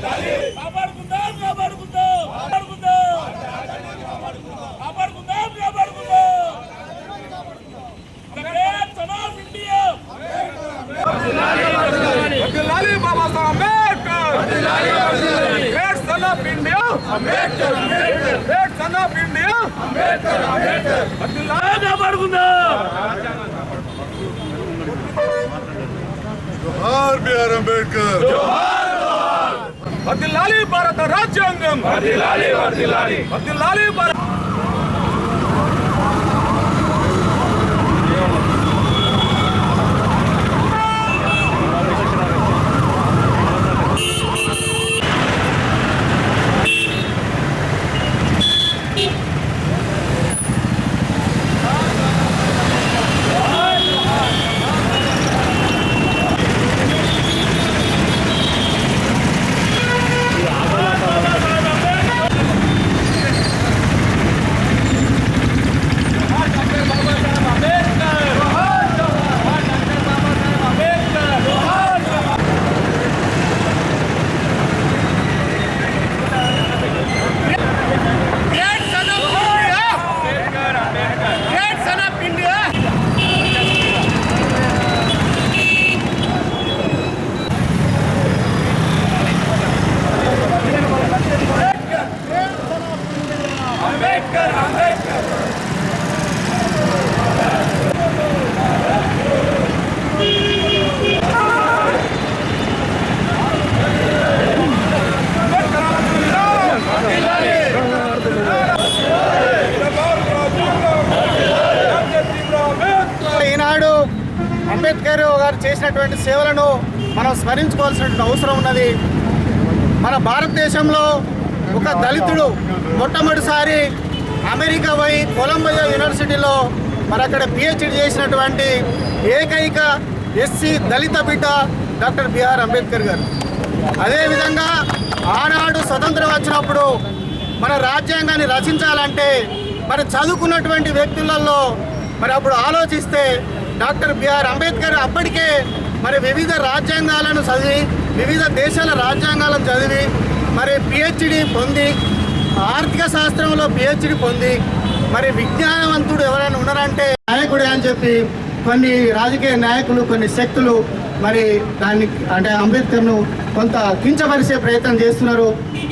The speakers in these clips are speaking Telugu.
కాపాడుకుందాం కాపాడుకుందాం కాపాడుకుందాం. కాపాడుకుందాం కాపాడుకుందాం. son of India. వర్ధిల్లాలి Baba Saheb Ambedkar. Great son of India. Ambedkar great son of India. Ambedkar Ambedkar. వర్ధిల్లాలి కాపాడుకుందాం. జోహార్ బిఆర్ అంబేద్కర్. వర్ధిల్లాలి భారత రాజ్యాంగం. వర్ధిల్లాలి వర్ధిల్లాలి వర్ధిల్లాలి భారత అంబేద్కర్ గారు చేసినటువంటి సేవలను మనం స్మరించుకోవాల్సినటువంటి అవసరం ఉన్నది. మన భారతదేశంలో ఒక దళితుడు మొట్టమొదటిసారి అమెరికా పోయి కొలంబియా యూనివర్సిటీలో మరి అక్కడ పిహెచ్డి చేసినటువంటి ఏకైక ఎస్సీ దళిత బిడ్డ డాక్టర్ బిఆర్ అంబేద్కర్ గారు. అదేవిధంగా ఆనాడు స్వతంత్రం వచ్చినప్పుడు మన రాజ్యాంగాన్ని రచించాలంటే మరి చదువుకున్నటువంటి వ్యక్తులలో మరి అప్పుడు ఆలోచిస్తే డాక్టర్ బిఆర్ అంబేద్కర్ అప్పటికే మరి వివిధ రాజ్యాంగాలను చదివి వివిధ దేశాల రాజ్యాంగాలను చదివి మరి పిహెచ్డి పొంది ఆర్థిక శాస్త్రంలో పిహెచ్డి పొంది మరి విజ్ఞానవంతుడు ఎవరైనా ఉన్నారంటే నాయకుడే అని చెప్పి కొన్ని రాజకీయ నాయకులు కొన్ని శక్తులు మరి దాన్ని అంటే అంబేద్కర్ను కొంత కించపరిచే ప్రయత్నం చేస్తున్నారు.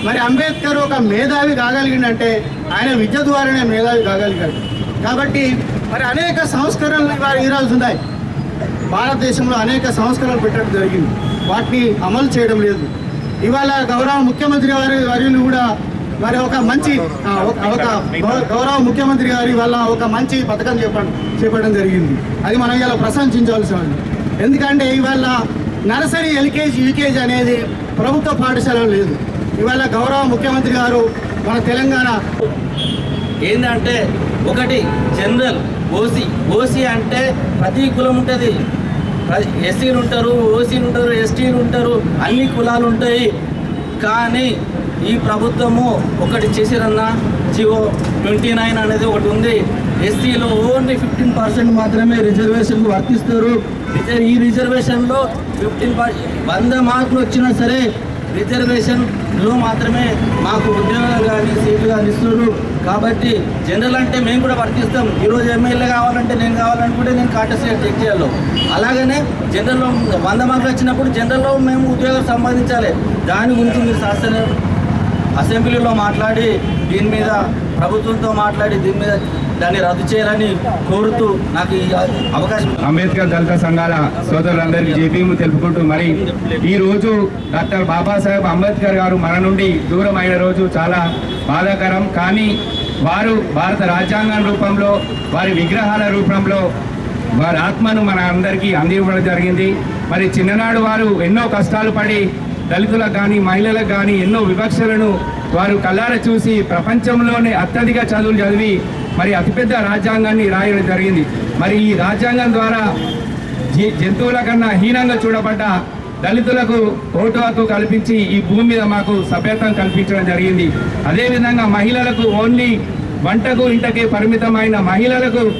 మరి అంబేద్కర్ ఒక మేధావి కాగలిగిందంటే ఆయన విద్య ద్వారానే మేధావి కాగలిగాడు. కాబట్టి మరి అనేక సంస్కరణలు ఇవాళ ఈరోజు ఉన్నాయి. భారతదేశంలో అనేక సంస్కరణలు పెట్టడం జరిగింది. వాటిని అమలు చేయడం లేదు. ఇవాళ గౌరవ ముఖ్యమంత్రి వారి వర్యులు కూడా మరి ఒక మంచి ఒక ఒక గౌరవ ముఖ్యమంత్రి గారి వల్ల ఒక మంచి పథకం చేపడం చేపట్టడం జరిగింది. అది మనం ఇలా ప్రశంసించవలసిన ఎందుకంటే ఇవాళ నర్సరీ ఎల్కేజీ యూకేజీ అనేది ప్రభుత్వ పాఠశాల లేదు. ఇవాళ గౌరవ ముఖ్యమంత్రి గారు మన తెలంగాణ ఏంటంటే ఒకటి జనరల్ ఓసీ ఓసీ అంటే ప్రతి కులం ఉంటుంది. ఎస్సీలు ఉంటారు ఓసీలు ఉంటారు ఎస్టీలు ఉంటారు అన్ని కులాలు ఉంటాయి. కానీ ఈ ప్రభుత్వము ఒకటి చేసిరన్న జివో ట్వంటీ నైన్ అనేది ఒకటి ఉంది. ఎస్సీలో ఓన్లీ ఫిఫ్టీన్ పర్సెంట్ మాత్రమే రిజర్వేషన్లు వర్తిస్తారు. ఈ రిజర్వేషన్లో ఫిఫ్టీన్ వంద మార్కులు వచ్చినా సరే రిజర్వేషన్లో మాత్రమే మాకు ఉద్యోగాలు కానీ సీట్లు కానీ ఇస్తున్నారు. కాబట్టి జనరల్ అంటే మేము కూడా వర్తిస్తాం. ఈరోజు ఎమ్మెల్యే కావాలంటే నేను కావాలనుకుంటే నేను కాంటెస్ట్ చెక్ చేయాలి. అలాగనే జనరల్లో వంద మార్కులు వచ్చినప్పుడు జనరల్లో మేము ఉద్యోగం సంపాదించాలి. దాని గురించి మీరు శాస్త్ర అసెంబ్లీలో మాట్లాడి దీని మీద ప్రభుత్వంతో మాట్లాడి దీని మీద దాన్ని రద్దు చేయాలని కోరుతూ నాకు ఈ అవకాశం అంబేద్కర్ దళిత సంఘాల సోదరులందరికీ జేపీము తెలుపుకుంటూ మరి ఈ రోజు డాక్టర్ బాబాసాహెబ్ అంబేద్కర్ గారు మన నుండి దూరం అయిన రోజు చాలా బాధాకరం. కానీ వారు భారత రాజ్యాంగం రూపంలో వారి విగ్రహాల రూపంలో వారి ఆత్మను మన అందరికీ అందివ్వడం జరిగింది. మరి చిన్ననాడు వారు ఎన్నో కష్టాలు పడి దళితులకు కానీ మహిళలకు కానీ ఎన్నో వివక్షలను వారు కళ్ళార చూసి ప్రపంచంలోనే అత్యధిక చదువులు చదివి మరి అతిపెద్ద రాజ్యాంగాన్ని రాయడం జరిగింది. మరి ఈ రాజ్యాంగం ద్వారా జీ- జంతువుల కన్నా హీనంగా చూడబడ్డ దళితులకు ఓటు హక్కు కల్పించి ఈ భూమి మీద మాకు సభ్యత్వం కల్పించడం జరిగింది. అదేవిధంగా మహిళలకు ఓన్లీ వంటకు ఇంటకే పరిమితమైన మహిళలకు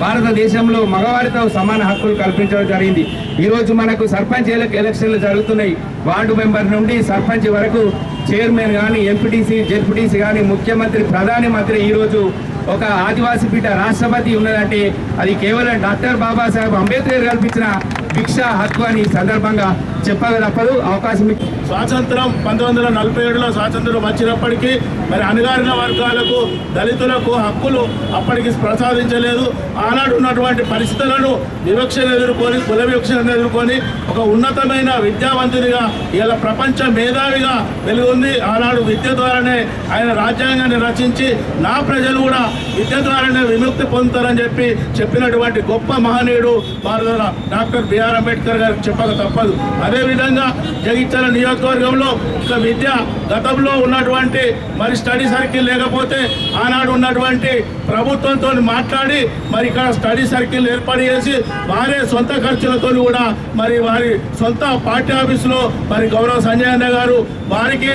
భారతదేశంలో మగవారితో సమాన హక్కులు కల్పించడం జరిగింది. ఈరోజు మనకు సర్పంచ్ ఎలక్షన్లు జరుగుతున్నాయి. వార్డు మెంబర్ నుండి సర్పంచ్ వరకు చైర్మన్ కానీ ఎంపీటీసీ జెడ్పీటీసీ కానీ ముఖ్యమంత్రి ప్రధాని మంత్రి ఈరోజు ఒక ఆదివాసీ పీఠ రాష్ట్రపతి ఉన్నదంటే అది కేవలం డాక్టర్ బాబాసాహెబ్ అంబేద్కర్ కల్పించిన భిక్ష హక్కు అని సందర్భంగా చెప్పక తప్పదు. అవకాశం స్వాతంత్రం పంతొమ్మిది వందల నలభై ఏడులో స్వాతంత్రం వచ్చినప్పటికీ మరి అణగారిన వర్గాలకు దళితులకు హక్కులు అప్పటికి ప్రసాదించలేదు. ఆనాడు ఉన్నటువంటి పరిస్థితులను వివక్షను ఎదుర్కొని కుల వివక్షను ఎదుర్కొని ఒక ఉన్నతమైన విద్యావంతునిగా ఇలా ప్రపంచ మేధావిగా వెలుగుంది. ఆనాడు విద్య ద్వారానే ఆయన రాజ్యాంగాన్ని రచించి నా ప్రజలు కూడా విద్య ద్వారానే విముక్తి పొందుతారని చెప్పి చెప్పినటువంటి గొప్ప మహనీయుడు భారత డాక్టర్ బిఆర్ అంబేద్కర్ గారు చెప్పక తప్పదు. అదేవిధంగా జగిత్యాల నియోజకవర్గంలో ఒక విద్య గతంలో ఉన్నటువంటి మరి స్టడీ సర్కిల్ లేకపోతే ఆనాడు ఉన్నటువంటి ప్రభుత్వంతో మాట్లాడి మరి ఇక్కడ స్టడీ సర్కిల్ ఏర్పాటు చేసి వారే సొంత ఖర్చులతో కూడా మరి వారి సొంత పార్టీ ఆఫీసులో మరి గౌరవ సంజయ్ అన్న గారు వారికి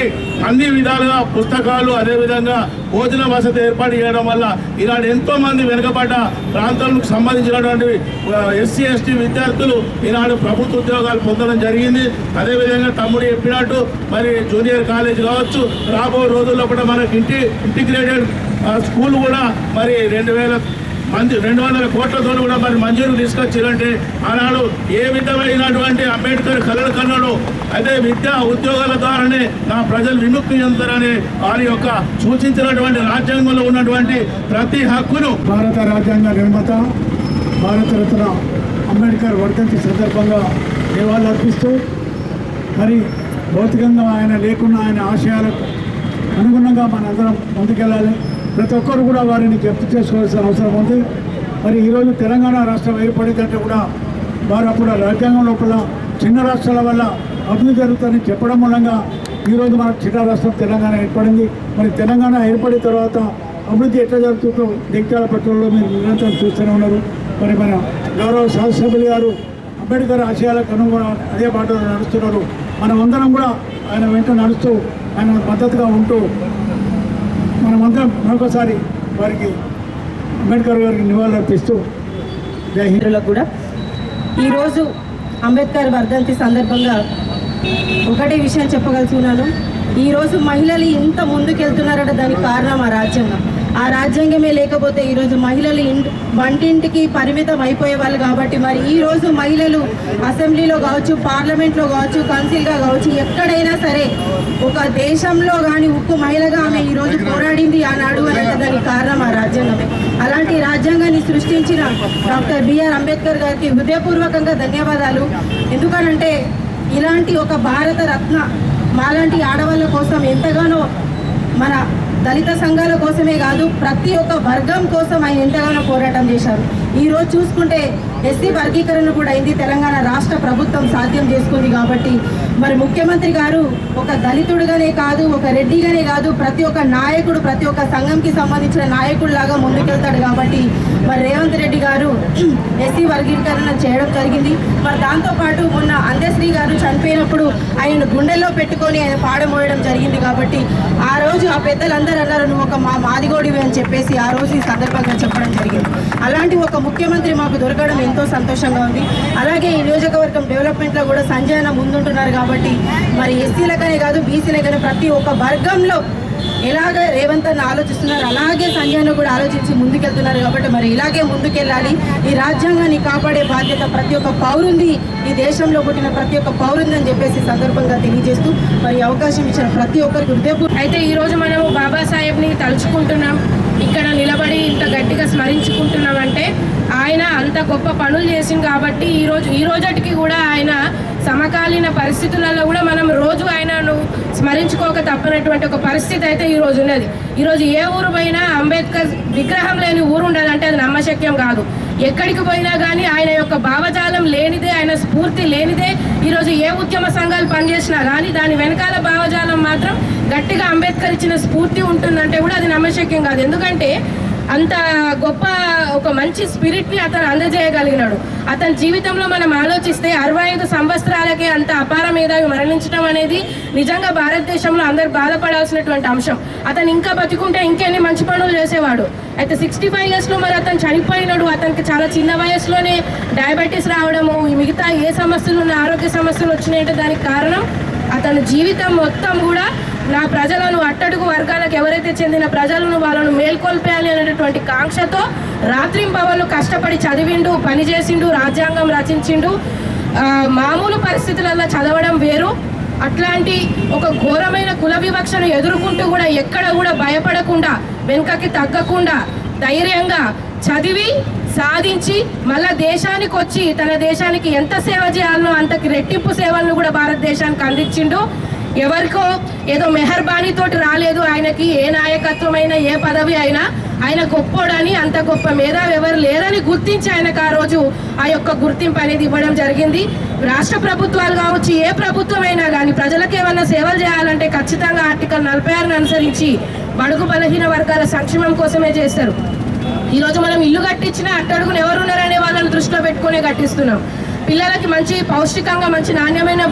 అన్ని విధాలుగా పుస్తకాలు అదేవిధంగా భోజన వసతి ఏర్పాటు చేయడం వల్ల ఇలాంటి ఎంతోమంది వెనుకబడ్డ ప్రాంతాలకు సంబంధించినటువంటి ఎస్సీ ఎస్టీ విద్యార్థులు ఈనాడు ప్రభుత్వ ఉద్యోగాలు పొందడం జరిగింది. అదేవిధంగా తమ్ముడు చెప్పినట్టు మరి జూనియర్ కాలేజ్ కావచ్చు రాబోయే రోజుల్లో కూడా మనకి ఇంటి ఇంటిగ్రేటెడ్ స్కూల్ కూడా మరి రెండు వేల మంది రెండు వందల కోట్లతో కూడా మరి మంజూరు తీసుకొచ్చారంటే ఆనాడు ఏ విధమైనటువంటి అంబేద్కర్ కలలు కన్నాడు అదే విద్యా ఉద్యోగాల ద్వారానే నా ప్రజలు విముక్తి చెందుతారని వారి యొక్క సూచించినటువంటి రాజ్యాంగంలో ఉన్నటువంటి ప్రతి హక్కును భారత రాజ్యాంగ నిర్మాత భారతరత్న అంబేద్కర్ వర్ధంతి సందర్భంగా నివాళులర్పిస్తూ మరి భౌతికంగా ఆయన లేకున్న ఆయన ఆశయాలకు అనుగుణంగా మనందరం ముందుకెళ్ళాలి. ప్రతి ఒక్కరు కూడా వారిని జప్తు చేసుకోవాల్సిన అవసరం ఉంది. మరి ఈరోజు తెలంగాణ రాష్ట్రం ఏర్పడిందంటే కూడా వారు అప్పుడు రాజ్యాంగం లోపల చిన్న రాష్ట్రాల వల్ల అభివృద్ధి జరుగుతుందని చెప్పడం మూలంగా ఈరోజు మనకు చిన్న రాష్ట్రం తెలంగాణ ఏర్పడింది. మరి తెలంగాణ ఏర్పడిన తర్వాత అభివృద్ధి ఎట్లా జరుగుతుందో దిగ్జాల పట్టణంలో మీరు నిరంతరం చూస్తూనే ఉన్నారు. మరి మన గౌరవ శాసనసభ్యులు గారు అంబేద్కర్ ఆశయాలకు అనుగుణంగా అదే బాటలో నడుస్తున్నారు. మనం అందరం కూడా ఆయన వెంట నడుస్తూ ఆయన మద్దతుగా ఉంటూ మనమందరం మరొకసారి వారికి అంబేద్కర్ గారికి నివాళులర్పిస్తూ జై కూడా. ఈరోజు అంబేద్కర్ వర్ధంతి సందర్భంగా ఒకటే విషయం చెప్పగలుగుతున్నాను ఈరోజు మహిళలు ఇంత ముందుకెళ్తున్నారంటే దానికి కారణం ఆ రాజ్యాంగం. ఆ రాజ్యాంగమే లేకపోతే ఈరోజు మహిళలు ఇంటి వంటింటికి పరిమితం అయిపోయేవాళ్ళు కాబట్టి మరి ఈరోజు మహిళలు అసెంబ్లీలో కావచ్చు పార్లమెంట్లో కావచ్చు కౌన్సిల్గా కావచ్చు ఎక్కడైనా సరే ఒక దేశంలో కానీ ఉక్కు మహిళగా ఆమె ఈరోజు పోరాడింది ఆనాడు అని అంటే దానికి కారణం ఆ రాజ్యాంగమే. అలాంటి రాజ్యాంగాన్ని సృష్టించిన డాక్టర్ బిఆర్ అంబేద్కర్ గారికి హృదయపూర్వకంగా ధన్యవాదాలు. ఎందుకనంటే ఇలాంటి ఒక భారత రత్న మాలాంటి ఆడవాళ్ళ కోసం ఎంతగానో మన దళిత సంఘాల కోసమే కాదు ప్రతి ఒక్క వర్గం కోసం ఆయన ఎంతగానో పోరాటం చేశారు. ఈరోజు చూసుకుంటే ఎస్సీ వర్గీకరణ కూడా అయింది. తెలంగాణ రాష్ట్ర ప్రభుత్వం సాధ్యం చేసుకుంది కాబట్టి మరి ముఖ్యమంత్రి గారు ఒక దళితుడిగానే కాదు ఒక రెడ్డిగానే కాదు ప్రతి ఒక్క నాయకుడు ప్రతి ఒక్క సంఘంకి సంబంధించిన నాయకుడు లాగా ముందుకెళ్తాడు కాబట్టి మరి రేవంత్ రెడ్డి గారు ఎస్సీ వర్గీకరణ చేయడం జరిగింది. మరి దాంతోపాటు మొన్న అందశ్రీ గారు చనిపోయినప్పుడు ఆయన గుండెల్లో పెట్టుకొని ఆయన పాడమోయడం జరిగింది కాబట్టి ఆ రోజు ఆ పెద్దలందరూ అన్నారు నువ్వు ఒక మా మాదిగోడివి అని చెప్పేసి ఆ రోజు ఈ సందర్భంగా చెప్పడం జరిగింది. అలాంటి ఒక ముఖ్యమంత్రి మాకు దొరకడం ఎంతో సంతోషంగా ఉంది. అలాగే ఈ నియోజకవర్గం డెవలప్మెంట్లో కూడా సంజయన ముందుంటున్నారు కాబట్టి కాబట్టి మరి ఎస్సీలకనే కాదు బీసీలకనే ప్రతి ఒక్క వర్గంలో ఎలాగ రేవంత్ అన్న ఆలోచిస్తున్నారు. అలాగే సంజయ్ను కూడా ఆలోచించి ముందుకెళ్తున్నారు కాబట్టి మరి ఇలాగే ముందుకెళ్ళాలి. ఈ రాజ్యాంగాన్ని కాపాడే బాధ్యత ప్రతి ఒక్క పౌరుంది. ఈ దేశంలో పుట్టిన ప్రతి ఒక్క పౌరుంది అని చెప్పేసి సందర్భంగా తెలియజేస్తూ మరి అవకాశం ఇచ్చిన ప్రతి ఒక్కరికి హృదయపూర్వక అయితే ఈరోజు మనము బాబాసాహెబ్ని తలుచుకుంటున్నాం. ఇక్కడ నిలబడి ఇంత గట్టిగా స్మరించుకుంటున్నామంటే ఆయన అంత గొప్ప పనులు చేసింది కాబట్టి ఈరోజు ఈ రోజుటికి కూడా ఆయన సమకాలీన పరిస్థితులలో కూడా మనం రోజు ఆయనను స్మరించుకోక తప్పనటువంటి ఒక పరిస్థితి అయితే ఈరోజు ఉన్నది. ఈరోజు ఏ ఊరు పోయినా అంబేద్కర్ విగ్రహం లేని ఊరు ఉండదంటే అది నమ్మశక్యం కాదు. ఎక్కడికి పోయినా కానీ ఆయన యొక్క భావజాలం లేనిదే ఆయన స్ఫూర్తి లేనిదే ఈరోజు ఏ ఉద్యమ సంఘాలు పనిచేసినా కానీ దాని వెనకాల భావజాలం మాత్రం గట్టిగా అంబేద్కర్ ఇచ్చిన స్ఫూర్తి ఉంటుందంటే కూడా అది నమ్మశక్యం కాదు. ఎందుకంటే అంత గొప్ప ఒక మంచి స్పిరిట్ని అతను అందజేయగలిగినాడు. అతని జీవితంలో మనం ఆలోచిస్తే అరవై ఐదు సంవత్సరాలకే అంత అపార మేధావి మరణించడం అనేది నిజంగా భారతదేశంలో అందరు బాధపడాల్సినటువంటి అంశం. అతను ఇంకా బతికుంటే ఇంకెన్ని మంచి పనులు చేసేవాడు. అయితే సిక్స్టీ ఫైవ్ ఇయర్స్లో మరి అతను చనిపోయినాడు. అతనికి చాలా చిన్న వయసులోనే డయాబెటీస్ రావడము మిగతా ఏ సమస్యలు ఉన్న ఆరోగ్య సమస్యలు వచ్చినాయంటే దానికి కారణం అతని జీవితం మొత్తం కూడా నా ప్రజలను అట్టడుగు వర్గాలకు ఎవరైతే చెందిన ప్రజలను వాళ్ళను మేల్కొల్పేయాలి అనేటటువంటి కాంక్షతో రాత్రింబవళ్ళు కష్టపడి చదివిండు పనిచేసిండు రాజ్యాంగం రచించిండు. మామూలు పరిస్థితులలో చదవడం వేరు. అట్లాంటి ఒక ఘోరమైన కుల వివక్షను ఎదుర్కొంటూ కూడా ఎక్కడ కూడా భయపడకుండా వెనుకకి తగ్గకుండా ధైర్యంగా చదివి సాధించి మళ్ళా దేశానికి వచ్చి తన దేశానికి ఎంత సేవ చేయాలనో అంతకి రెట్టింపు సేవలను కూడా భారతదేశానికి అందించిండు. ఎవరికో ఏదో మెహర్బానీతోటి రాలేదు. ఆయనకి ఏ నాయకత్వం అయినా ఏ పదవి అయినా ఆయన గొప్పోడని అంత గొప్ప మేధావి ఎవరు లేరని గుర్తించి ఆయనకు ఆ రోజు ఆ యొక్క గుర్తింపు అనేది ఇవ్వడం జరిగింది. రాష్ట్ర ప్రభుత్వాలు కావచ్చు ఏ ప్రభుత్వం అయినా కానీ ప్రజలకు ఏమైనా సేవలు చేయాలంటే ఖచ్చితంగా ఆర్టికల్ నలభై ఆరును అనుసరించి బడుగు బలహీన వర్గాల సంక్షేమం కోసమే చేస్తారు. ఈరోజు మనం ఇల్లు కట్టించినా అట్టడుగున ఎవరు ఉన్నారనే వాళ్ళని దృష్టిలో పెట్టుకునే కట్టిస్తున్నాం. పిల్లలకి మంచి పౌష్టికంగా మంచి నాణ్యమైన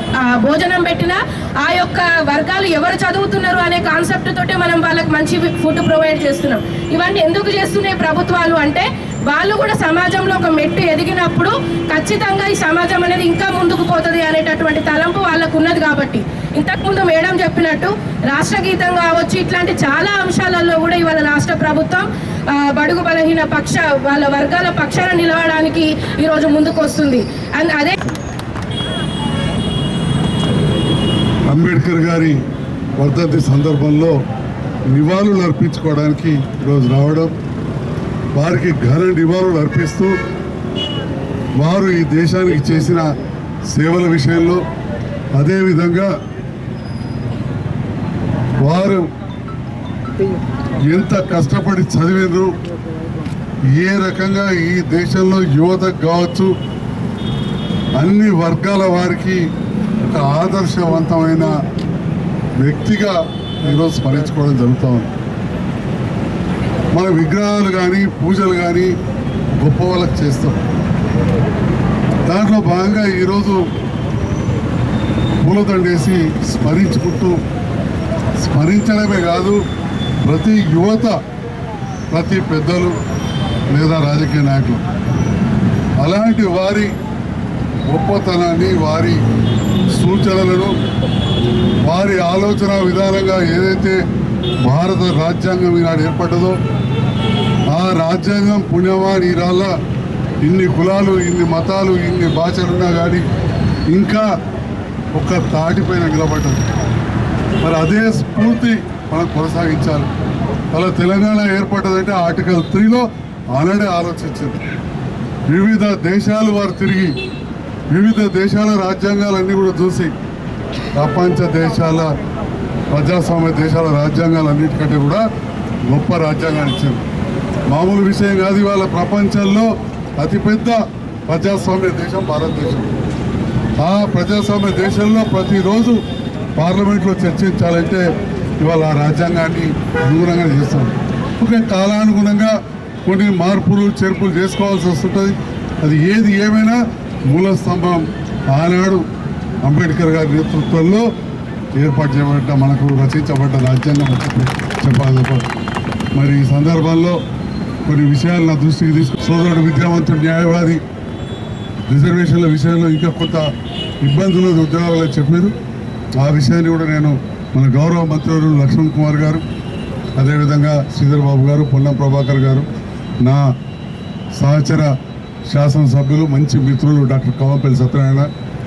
భోజనం పెట్టినా ఆ యొక్క వర్గాలు ఎవరు చదువుతున్నారు అనే కాన్సెప్ట్ తోటే మనం వాళ్ళకి మంచి ఫుడ్ ప్రొవైడ్ చేస్తున్నాం. ఇవన్నీ ఎందుకు చేస్తున్నాయి ప్రభుత్వాలు అంటే వాళ్ళు కూడా సమాజంలో ఒక మెట్టు ఎదిగినప్పుడు ఖచ్చితంగా ఈ సమాజం అనేది ఇంకా ముందుకు పోతుంది అనేటటువంటి తలంపు వాళ్ళకు ఉన్నది కాబట్టి. ఇంతకుముందు మేడం చెప్పినట్టు రాష్ట్ర గీతం కావచ్చు ఇట్లాంటి చాలా అంశాలలో కూడా ఇవాళ రాష్ట్ర ప్రభుత్వం బడుగు బలహీన పక్ష వాళ్ళ వర్గాల పక్షాన నిలవడానికి ఈరోజు ముందుకు వస్తుంది అండ్ అదే అంబేద్కర్ గారి వర్ధంతి సందర్భంలో నివాళులు అర్పించుకోవడానికి ఈరోజు రావడం వారికి ఘన నివాళులు అర్పిస్తూ వారు ఈ దేశానికి చేసిన సేవల విషయంలో అదేవిధంగా వారు ఎంత కష్టపడి చదివినరు ఏ రకంగా ఈ దేశంలో యువతకు కావచ్చు? అన్ని వర్గాల వారికి ఒక ఆదర్శవంతమైన వ్యక్తిగా ఈరోజు స్మరించుకోవడం జరుగుతూ ఉంది. మన విగ్రహాలు కానీ పూజలు కానీ గొప్ప వాళ్ళకి చేస్తాం. దాంట్లో భాగంగా ఈరోజు పూలదండేసి స్మరించుకుంటూ స్మరించడమే కాదు ప్రతి యువత ప్రతి పెద్దలు లేదా రాజకీయ నాయకులు. అలాంటి వారి గొప్పతనాన్ని వారి సూచనలను వారి ఆలోచన విధానంగా ఏదైతే భారత రాజ్యాంగం ఈనాడు ఏర్పడ్డదో ఆ రాజ్యాంగం పుణ్యమా రాళ్ళ ఇన్ని కులాలు ఇన్ని మతాలు ఇన్ని భాషలున్నా కానీ ఇంకా ఒక తాటిపైన నిలబడ్డది. మరి అదే స్ఫూర్తి మనం కొనసాగించాలి. అలా తెలంగాణ ఏర్పడ్డదంటే ఆర్టికల్ త్రీలో ఆనాడే ఆలోచించింది. వివిధ దేశాలు వారు తిరిగి వివిధ దేశాల రాజ్యాంగాలన్నీ కూడా చూసి ప్రపంచ దేశాల ప్రజాస్వామ్య దేశాల రాజ్యాంగాలన్నిటికంటే కూడా గొప్ప రాజ్యాంగాన్ని ఇచ్చారు మామూలు విషయం కాదు ఇవాళ ప్రపంచంలో అతిపెద్ద ప్రజాస్వామ్య దేశం భారతదేశం. ఆ ప్రజాస్వామ్య దేశంలో ప్రతిరోజు పార్లమెంట్లో చర్చించాలంటే ఇవాళ రాజ్యాంగాన్ని అనుగుణంగా చేస్తాం. ఒక కాలానుగుణంగా కొన్ని మార్పులు చేర్పులు చేసుకోవాల్సి వస్తుంటుంది. అది ఏది ఏమైనా మూల స్తంభం. ఆనాడు అంబేద్కర్ గారి నేతృత్వంలో ఏర్పాటు చేయబడ్డ మనకు రచించబడ్డ రాజ్యాంగం చెప్పాలి మరి ఈ సందర్భంలో కొన్ని విషయాలు నా దృష్టికి తీసుకు సోదరుడు విద్యావంతుడు న్యాయవాది రిజర్వేషన్ల విషయంలో ఇంకా కొంత ఇబ్బందులు ఉద్యోగాలు చెప్పారు. ఆ విషయాన్ని కూడా నేను మన గౌరవ మంత్రులు లక్ష్మణ్ కుమార్ గారు అదేవిధంగా శ్రీధర్ బాబు గారు పొన్నం ప్రభాకర్ గారు నా సహచర శాసనసభ్యులు మంచి మిత్రులు డాక్టర్ కవ్వపల్లి సత్యనారాయణ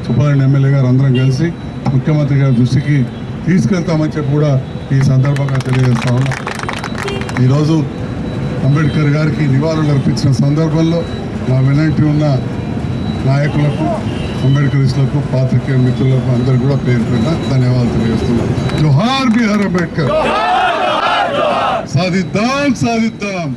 సుబ్బారెడ్డి ఎమ్మెల్యే గారు అందరం కలిసి ముఖ్యమంత్రి గారి దృష్టికి తీసుకెళ్తామని చెప్పి కూడా ఈ సందర్భంగా తెలియజేస్తా ఉన్నా. ఈరోజు అంబేద్కర్ గారికి నివాళులు అర్పించిన సందర్భంలో నా వెనంటి ఉన్న నాయకులకు అంబేద్కరిస్టులకు పాత్రికేయ మిత్రులకు అందరికీ కూడా పేరు పేరున ధన్యవాదాలు తెలియజేస్తున్నాను జోహార్ బిహార్ అంబేద్కర్ సాధిద్దాం సాధిద్దాం